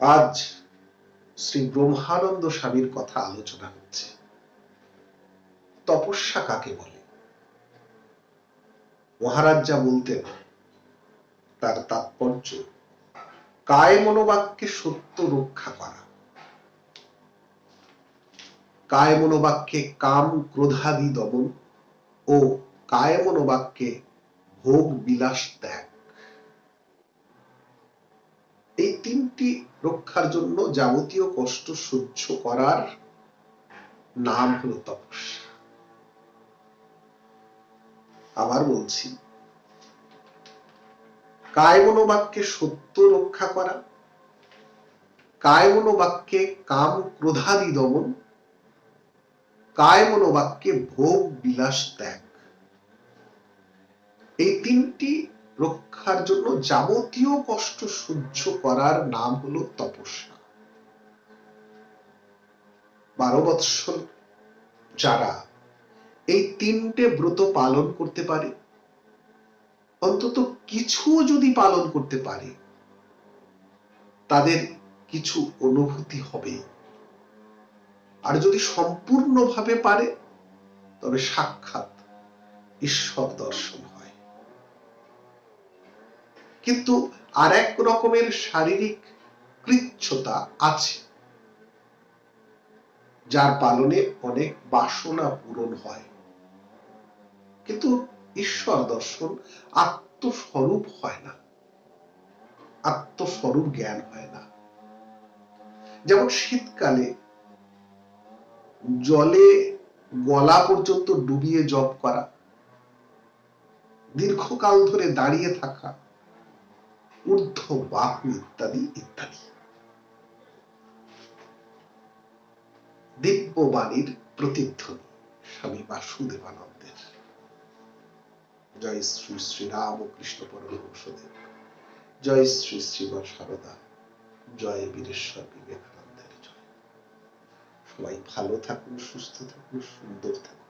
আজ শ্রী ব্রহ্মানন্দ স্বামীর কথা আলোচনা হচ্ছে। তপস্যা কাকে বলে? মহারাজ যা বলতেন, তার তাৎপর্য, কায় মনোবাক্যে সত্য রক্ষা করা। কায় মনোবাক্যে কাম ক্রোধাদি দমন ও কায় মনোবাক্যে ভোগ বিলাস ত্যাগ এই তিনটি রক্ষার জন্য যাবতীয় কষ্ট সহ্য করার নাম হলো তপস্যা। আবার বলছি কায় মনোবাক্যে সত্য রক্ষা করা কায় মনোবাক্যে কাম ক্রোধাদি দমন কায় মনোবাক্যে ভোগ বিলাস ত্যাগ। এই তিনটি রক্ষার জন্য যাবতীয় কষ্ট সহ্য করার নাম হলো তপস্যা। বারো বৎসর যারা এই তিনটে ব্রত পালন করতে পারে, অন্তত কিছু যদি পালন করতে পারে, তাদের কিছু অনুভূতি হবে। আর যদি সম্পূর্ণভাবে পারে, তবে সাক্ষাৎ ঈশ্বর দর্শন হয়। কিন্তু আর এক রকমের শারীরিক কৃচ্ছতা আছে, যার পালনে অনেক বাসনা পূরণ হয়। কিন্তু ঈশ্বর দর্শন আত্মস্বরূপ হয় না, আত্মস্বরূপ জ্ঞান হয় না। যেমন শীতকালে জলে গলা পর্যন্ত ডুবিয়ে জপ করা, দীর্ঘকাল ধরে দাঁড়িয়ে থাকা ঊর্ধ্ব বাহু ইত্যাদি ইত্যাদি। দিব্যবাণীর প্রতিধ্বনি, স্বামী বাসুদেবানন্দের। জয় শ্রী শ্রী রাম কৃষ্ণ পরমহংসদেব। জয় শ্রী শ্রী শ্রীমা সারদা। জয় বীরেশ্বর বিবেকানন্দের জয়। সবাই ভালো থাকুন, সুস্থ থাকুন, সুন্দর থাকুন।